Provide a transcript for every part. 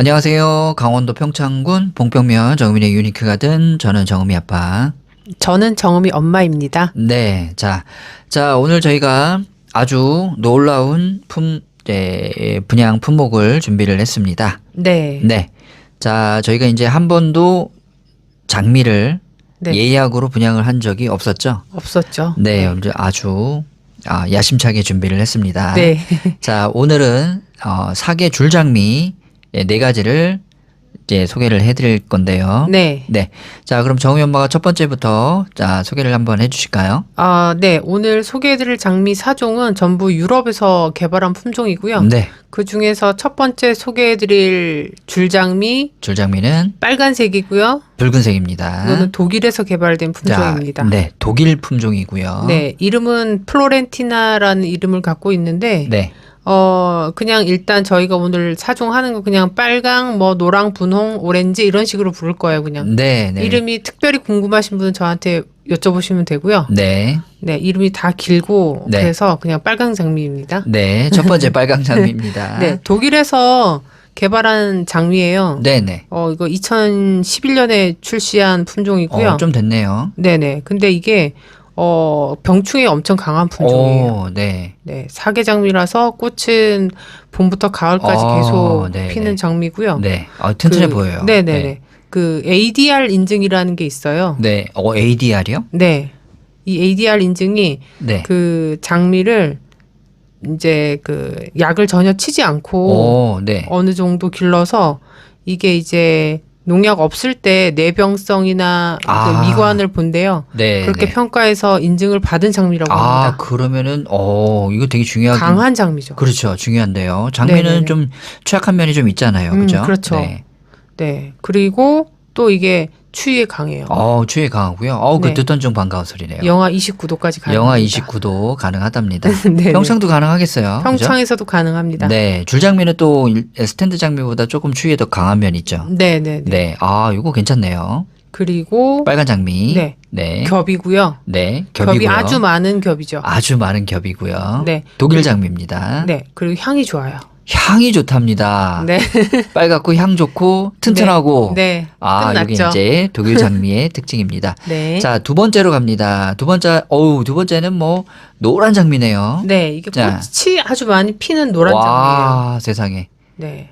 안녕하세요. 강원도 평창군 봉평면 정민의 유니크 가든 저는 정음이 아빠. 저는 정음이 엄마입니다. 네. 자, 자, 오늘 저희가 아주 놀라운 품, 예, 분양 품목을 준비를 했습니다. 네. 네. 자, 저희가 이제 한 번도 장미를 네. 예약으로 분양을 한 적이 없었죠. 없었죠. 네, 이제 아주 아, 야심차게 준비를 했습니다. 네. 자, 오늘은 어, 사계 줄장미 예, 네 가지를 이제 소개를 해드릴 건데요. 네. 네. 자, 그럼 정희 엄마가 첫 번째부터 자 소개를 한번 해주실까요? 아, 네. 오늘 소개해드릴 장미 사종은 전부 유럽에서 개발한 품종이고요. 네. 그 중에서 첫 번째 소개해드릴 줄장미 줄장미는 빨간색이고요. 붉은색입니다. 이거는 독일에서 개발된 품종입니다. 자, 네, 독일 품종이고요. 네, 이름은 플로렌티나라는 이름을 갖고 있는데, 네. 어, 그냥 일단 저희가 오늘 사종하는 거 그냥 빨강, 뭐 노랑, 분홍, 오렌지 이런 식으로 부를 거예요, 그냥. 네, 네. 이름이 특별히 궁금하신 분은 저한테 여쭤보시면 되고요. 네. 네, 이름이 다 길고 네. 그래서 그냥 빨강 장미입니다. 네. 첫 번째 빨강 장미입니다. 네, 독일에서 개발한 장미예요. 네, 네. 어, 이거 2011년에 출시한 품종이고요. 어, 좀 됐네요. 네네. 근데 이게 어, 병충해 엄청 강한 품종이에요. 오, 네. 네, 사계 장미라서 꽃은 봄부터 가을까지 어, 계속 네, 피는 네. 장미고요. 네. 아, 튼튼해 그- 보여요. 네네네. 네. 그 ADR 인증이라는 게 있어요. 네. 어, ADR이요? 네. 이 ADR 인증이 네. 그 장미를 이제 그 약을 전혀 치지 않고 오, 네. 어느 정도 길러서 이게 이제 농약 없을 때 내병성이나 그 아. 미관을 본대요. 네. 그렇게 네. 평가해서 인증을 받은 장미라고 아, 합니다. 그러면은 어, 이거 되게 중요하긴 강한 장미죠. 그렇죠. 중요한데요. 장미는 네네네. 좀 취약한 면이 좀 있잖아요. 음, 그죠? 그렇죠. 네. 네. 그리고 또 이게 추위에 강해요. 어, 추위 강하고요. 어, 그 네. 듣던 좀 반가운 소리네요. 영하 29도까지 가능합니다. 영하 29도 가능하답니다. 네네. 평창도 가능하겠어요. 평창에서도 가능합니다. 네. 줄장미는 또 일- 스탠드 장미보다 조금 추위에 더 강한 면 있죠. 네, 네, 네. 네. 아, 이거 괜찮네요. 그리고 빨간 장미. 네. 네. 겹이고요. 네. 겹이 겹이고요. 아주 많은 겹이죠. 아주 많은 겹이고요. 네. 독일 장미입니다. 네. 그리고 향이 좋아요. 향이 좋답니다. 네. 빨갛고 향 좋고 튼튼하고. 네. 아, 여기 끝났죠. 이제 독일 장미의 특징입니다. 네. 자, 두 번째로 갑니다. 두 번째, 어우, 두 번째는 뭐, 노란 장미네요. 네, 이게 자. 꽃이 아주 많이 피는 노란 장미예요. 와, 세상에. 네.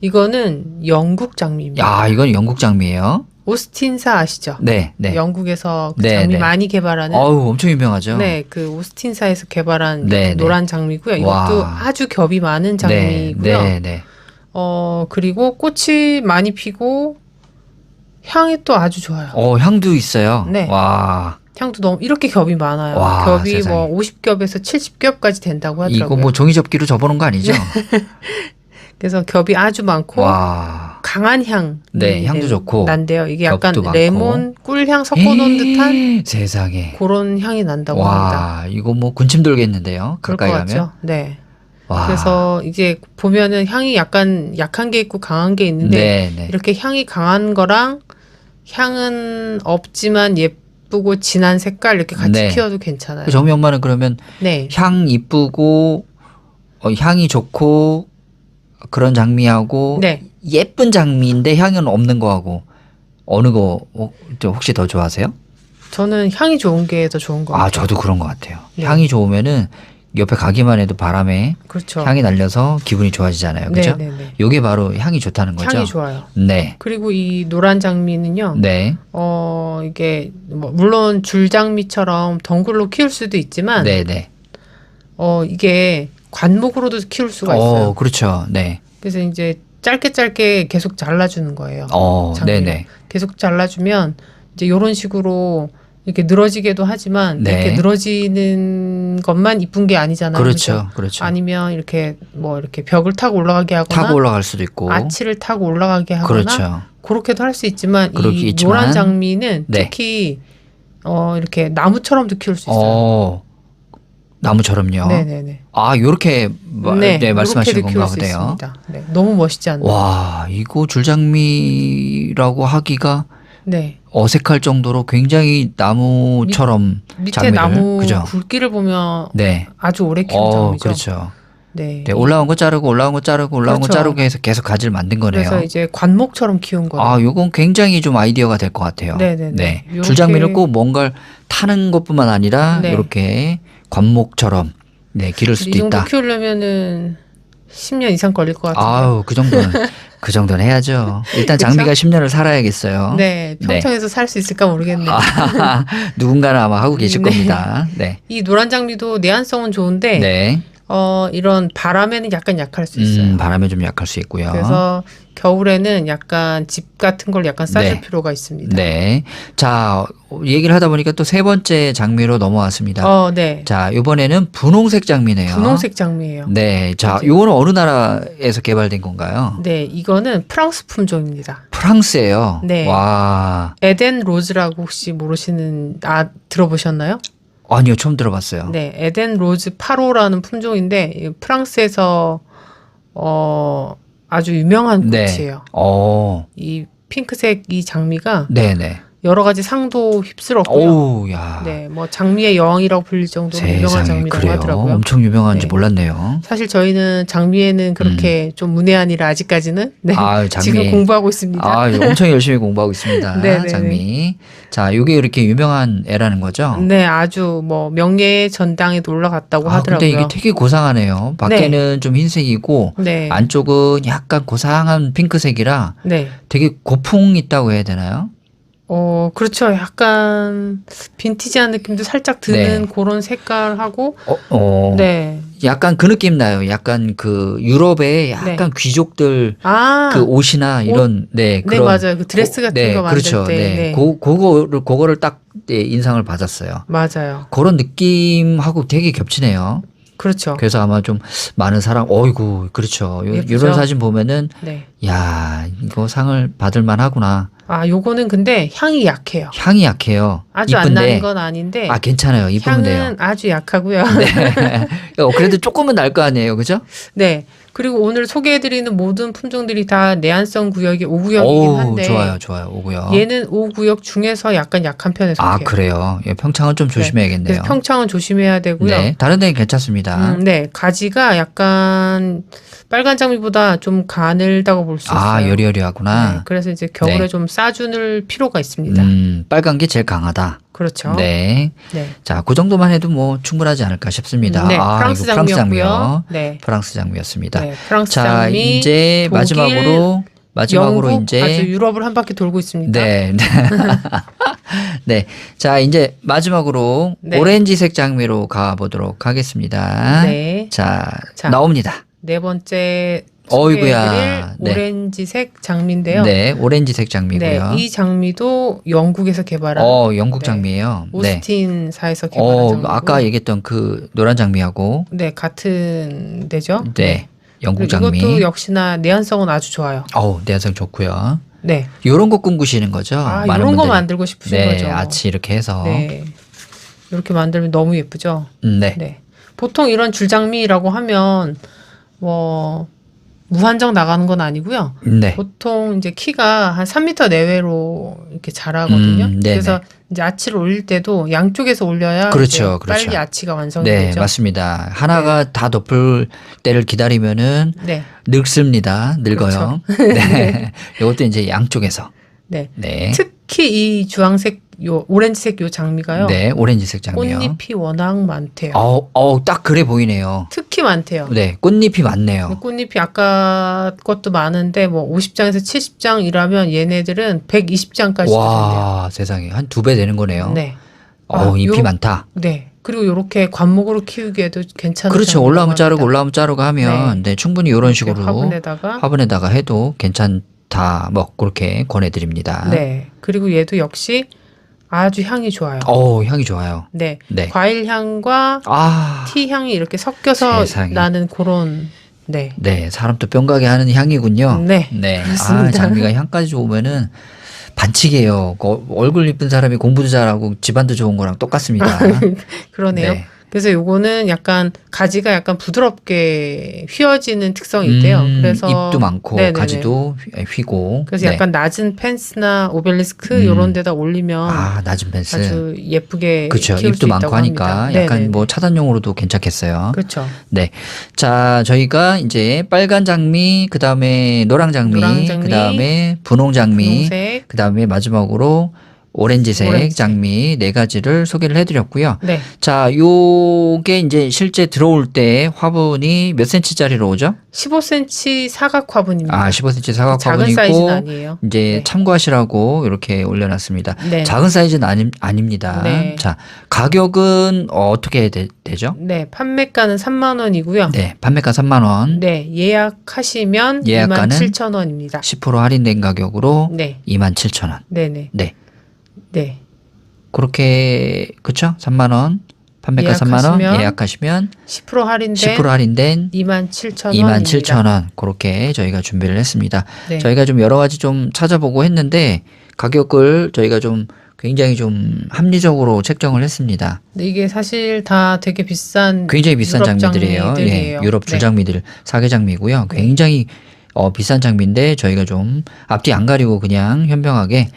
이거는 영국 장미입니다. 야, 이건 영국 장미예요 오스틴사 아시죠? 네, 네. 영국에서 그 네, 장미 네. 많이 개발하는 어우, 엄청 유명하죠? 네, 그 오스틴사에서 개발한 네, 네. 노란 장미고요. 와. 이것도 아주 겹이 많은 네, 장미고요. 네, 네. 어, 그리고 꽃이 많이 피고 향이 또 아주 좋아요. 어, 향도 있어요. 네. 와, 향도 너무 이렇게 겹이 많아요. 와, 겹이 세상에. 뭐 50겹에서 70겹까지 된다고 하더라고요. 이거 뭐 종이 접기로 접어놓은 거 아니죠? 그래서 겹이 아주 많고 와. 강한 향. 네, 향도 좋고, 난데요. 이게 약간 겹도 많고. 레몬, 꿀향 섞어놓은 듯한 세상에. 그런 향이 난다고 합니다. 와, 이거 뭐 군침 돌겠는데요. 그럴 가까이 것 가면. 같죠? 네. 와. 그래서 이제 보면은 향이 약간 약한 게 있고 강한 게 있는데 네, 네. 이렇게 향이 강한 거랑 향은 없지만 예쁘고 진한 색깔 이렇게 같이 네. 키워도 괜찮아요. 그 정미 엄마는 그러면 네. 향 이쁘고 어, 향이 좋고 그런 장미하고 네. 예쁜 장미인데 향은 없는 거하고 어느 거 어, 저 혹시 더 좋아하세요? 저는 향이 좋은 게 더 좋은 것아 같아요. 저도 그런 것 같아요. 네. 향이 좋으면은 옆에 가기만 해도 바람에 그렇죠. 향이 날려서 기분이 좋아지잖아요. 그죠? 네, 네, 네. 요게 바로 향이 좋다는 거죠. 향이 좋아요. 네. 그리고 이 노란 장미는요. 네. 어, 이게 뭐 물론 줄 장미처럼 덩굴로 키울 수도 있지만 네, 네. 어, 이게 관목으로도 키울 수가 있어요. 어, 그렇죠. 네. 그래서 이제 짧게 짧게 계속 잘라주는 거예요. 어, 네, 장미를. 네. 계속 잘라주면 이제 이런 식으로 이렇게 늘어지게도 하지만 네. 이렇게 늘어지는 것만 이쁜 게 아니잖아요. 그렇죠. 그렇죠. 아니면 이렇게 뭐 이렇게 벽을 타고 올라가게 하거나 타고 올라갈 수도 있고. 아치를 타고 올라가게 하거나 그렇죠. 그렇게도 할 수 있지만 이 그렇게 있지만, 노란 장미는 네. 특히 어 이렇게 나무처럼도 키울 수 있어요. 어. 나무처럼요. 네네네. 아, 요렇게 마- 네, 말씀하시는 요렇게도 건가 보네요. 네, 너무 멋있지 않나요? 와, 이거 줄장미라고 하기가 네. 어색할 정도로 굉장히 나무처럼 밑에 장미를, 나무 그죠? 굵기를 보면 네. 아주 오래 키운 어, 장미죠. 그렇죠. 네. 네, 올라온 거 자르고 올라온 거 자르고 올라온 거 그렇죠. 자르고 해서 계속 가지를 만든 거네요. 그래서 이제 관목처럼 키운 거예요. 아, 요건 굉장히 좀 아이디어가 될 것 같아요. 네네네. 네. 줄장미를 꼭 뭔가를 타는 것뿐만 아니라 네. 이렇게 관목처럼 네, 기를 수도 이 정도 있다. 키우려면은 10년 이상 걸릴 것 같아요. 아우, 그 정도는 그 정도는 해야죠. 일단? 장미가 10년을 살아야겠어요. 네, 평창에서 살 수 있을까 모르겠네요. 아, 누군가는 아마 하고 계실 네. 겁니다. 네. 이 노란 장미도 내한성은 좋은데 네. 어, 이런 바람에는 약간 약할 수 있어요. 음, 바람에 좀 약할 수 있고요. 그래서 겨울에는 약간 집 같은 걸 약간 싸줄 네. 필요가 있습니다. 네. 자, 얘기를 하다 보니까 또 세 번째 장미로 넘어왔습니다. 어, 네. 자, 이번에는 분홍색 장미네요. 분홍색 장미예요. 네. 자. 요거는 어느 나라에서 개발된 건가요? 네, 이거는 프랑스 품종입니다. 프랑스예요. 네. 와. 에덴 로즈라고 혹시 모르시는 아 들어보셨나요? 아니요, 처음 들어봤어요. 네, 에덴 로즈 8호라는 품종인데 이 프랑스에서 어 아주 유명한 네. 꽃이에요. 어. 이 핑크색 이 장미가 네, 네. 여러 가지 상도 휩쓸었고요. 오우, 야. 네, 뭐 장미의 여왕이라고 불릴 정도로 유명한 세상에 장미라고 그래요. 하더라고요. 엄청 유명한지 네. 몰랐네요. 사실 저희는 장미에는 그렇게 좀 문외한이라 아직까지는 네, 아, 장미. 지금 공부하고 있습니다. 아, 엄청 열심히 공부하고 있습니다. 네, 네, 장미. 자, 요게 이렇게 유명한 애라는 거죠? 네, 아주 뭐 명예의 전당에도 올라갔다고 아, 근데 하더라고요. 이게 되게 고상하네요. 밖에는 좀 흰색이고 네, 안쪽은 약간 고상한 핑크색이라 네. 되게 고풍 있다고 해야 되나요? 어, 그렇죠. 약간 빈티지한 느낌도 살짝 드는 네. 그런 색깔하고, 어, 어. 네. 약간 그 느낌 나요. 약간 그 유럽의 약간 귀족들 아, 그 옷이나 이런 네 네, 그런 맞아요. 그 드레스 같은 네, 거 만들 그렇죠. 때. 네. 네. 고, 그거를 그거를 딱 네, 인상을 받았어요. 맞아요. 그런 느낌하고 되게 겹치네요. 그렇죠. 그래서 아마 좀 많은 사람, 어이구, 그렇죠. 요, 예쁘죠? 이런 사진 보면은, 네. 야, 이거 상을 받을 만하구나. 아, 요거는 근데 향이 약해요. 향이 약해요. 아주 안 이쁜데. 나는 건 아닌데, 아, 괜찮아요. 이쁘면 돼요. 향은 아주 약하고요. 네. 어, 그래도 조금은 날 거 아니에요. 그죠? 네. 그리고 오늘 소개해드리는 모든 품종들이 다 내한성 구역이 5구역이긴 오, 한데, 좋아요. 좋아요. 오고요. 얘는 5구역 중에서 약간 약한 편에 속해요. 아, 그래요. 예, 평창은 좀 조심해야겠네요. 그래서 평창은 조심해야 되고요. 네. 다른 데는 괜찮습니다. 음, 네, 가지가 약간 빨간 장미보다 좀 가늘다고 볼 수 있어요. 아, 네, 여리여리하구나. 그래서 이제 겨울에 네. 좀 싸주는 필요가 있습니다. 음, 빨간 게 제일 강하다. 그렇죠. 네. 네. 자, 그 정도만 해도 뭐 충분하지 않을까 싶습니다. 네, 아, 프랑스 이거 프랑스 장미요. 네. 프랑스 장미였습니다. 네, 프랑스 자, 장미, 이제 독일, 마지막으로 마지막으로 영국, 이제 아주 유럽을 한 바퀴 돌고 있습니다. 네. 네. 자, 이제 마지막으로 네. 오렌지색 장미로 가 보도록 하겠습니다. 네. 자, 자. 나옵니다. 네 번째 어이구야. 네. 오렌지색 장미인데요. 네, 오렌지색 네, 장미고요. 이 장미도 영국에서 개발한 어, 영국 네. 장미예요. 네. 오스틴사에서 개발한 어, 장미고 아까 얘기했던 그 노란 장미하고 네 같은 데죠. 네. 영국 그리고 장미. 이것도 역시나 내한성은 아주 좋아요. 어우, 내한성 좋고요. 네. 요런 거 꿈꾸시는 거죠? 아, 많은 이런 거 분들이. 만들고 싶으신 네, 거죠. 아치 이렇게 해서. 네. 이렇게 만들면 너무 예쁘죠. 음, 네. 네. 보통 이런 줄장미라고 하면 뭐 무한정 나가는 건 아니고요. 네. 보통 이제 키가 한 3m 내외로 이렇게 자라거든요. 음, 네네. 그래서 이제 아치를 올릴 때도 양쪽에서 올려야 그렇죠, 그렇죠. 빨리 아치가 완성이 네, 되죠. 맞습니다. 하나가 다 덮을 때를 기다리면은 네. 늙습니다. 늙어요. 네. 이것도 이제 양쪽에서. 네. 네. 특 히 이 주황색 요 오렌지색 요 장미가요. 네, 오렌지색 장미요. 꽃잎이 워낙 많대요. 어우, 어우, 딱 그래 보이네요. 특히 많대요. 네, 꽃잎이 많네요. 꽃잎이 아까 것도 많은데 뭐 50장에서 70장이라면 얘네들은 120장까지 된대요. 와, 세상에. 한 두 배 되는 거네요. 네. 어우, 아, 잎이 요렇- 많다. 네. 그리고 이렇게 관목으로 키우기에도 괜찮은 그렇죠. 장미라고 올라오면 자르고 합니다. 올라오면 자르고 하면 네, 충분히 이런 식으로 화분에다가 화분에다가 해도 괜찮 다. 뭐 그렇게 권해드립니다. 네. 그리고 얘도 역시 아주 향이 좋아요. 어우, 향이 좋아요. 네. 네. 과일 향과 아, 티 향이 이렇게 섞여서 세상에. 나는 그런 네. 네, 사람 또 뿅가게 하는 향이군요. 네. 네. 아, 맞습니다. 장미가 향까지 좋으면은 반칙이에요. 그 얼굴 이쁜 사람이 공부도 잘하고 집안도 좋은 거랑 똑같습니다. 그러네요. 네. 그래서 요거는 약간 가지가 약간 부드럽게 휘어지는 특성이 있대요. 음, 그래서 잎도 많고 네네네. 가지도 휘- 휘고. 그래서 네. 약간 낮은 펜스나 오벨리스크 음. 이런 데다 올리면 아 낮은 펜스. 아주 예쁘게 그렇죠. 잎도 수 많고 하니까 합니다. 약간 네네네. 뭐 차단용으로도 괜찮겠어요. 그렇죠. 네. 자, 저희가 이제 빨간 장미, 그 다음에 노랑 장미, 장미, 그 다음에 분홍 장미, 분홍색. 그 다음에 마지막으로 오렌지색 오렌지색. 장미 네 가지를 소개를 해드렸고요. 네. 자, 요게 이제 실제 들어올 때 화분이 몇 센치짜리로 오죠? 15cm 사각 화분입니다. 아, 15cm 사각 작은 사이즈는 화분이고 아니에요. 이제 네. 참고하시라고 이렇게 올려놨습니다. 네. 작은 사이즈는 아니, 아닙니다. 네. 자, 가격은 어떻게 되, 죠 네, 판매가는 3만 원이고요. 네, 판매가 3만 원, 네, 예약하시면 예약가는 2만 7천 원입니다. 10% 할인된 가격으로 네, 2만 7천 원. 네, 네, 네. 네. 그렇게 그쵸? 3만 원. 판매가 3만 원. 예약하시면 예약하시면 10% 할인된 10% 할인된 2만 7천 2만 원입니다. 7천 원. 그렇게 저희가 준비를 했습니다. 네. 저희가 좀 여러 가지 좀 찾아보고 했는데 가격을 저희가 좀 굉장히 좀 합리적으로 책정을 했습니다. 근데 이게 사실 다 되게 비싼 굉장히 비싼 유럽 장미들이에요. 장미들이에요. 예, 유럽 네. 줄장미들 사계 장미고요. 네. 굉장히 어, 비싼 장미인데 저희가 좀 앞뒤 안 가리고 그냥 현명하게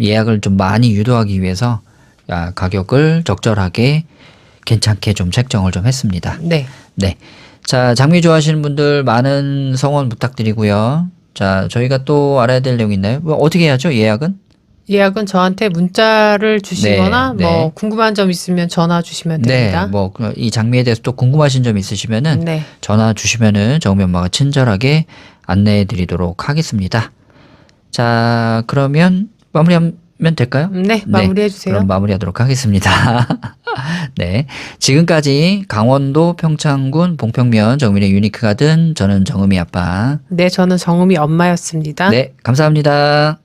예약을 좀 많이 유도하기 위해서 아, 가격을 적절하게 괜찮게 좀 책정을 좀 했습니다. 네. 네. 자, 장미 좋아하시는 분들 많은 성원 부탁드리고요. 자, 저희가 또 알아야 될 내용 있나요? 뭐 어떻게 해야죠? 예약은? 예약은 저한테 문자를 주시거나 네, 뭐 네. 궁금한 점 있으면 전화 주시면 네. 됩니다. 뭐이 장미에 대해서 또 궁금하신 점 있으시면은 네. 전화 주시면은 정미 엄마가 친절하게 안내해 드리도록 하겠습니다. 자, 그러면 마무리하면 될까요? 네, 마무리해 주세요. 그럼 마무리하도록 하겠습니다. 네. 지금까지 강원도 평창군 봉평면 정민의 유니크 가든 저는 정음이 아빠. 네, 저는 정음이 엄마였습니다. 네. 감사합니다.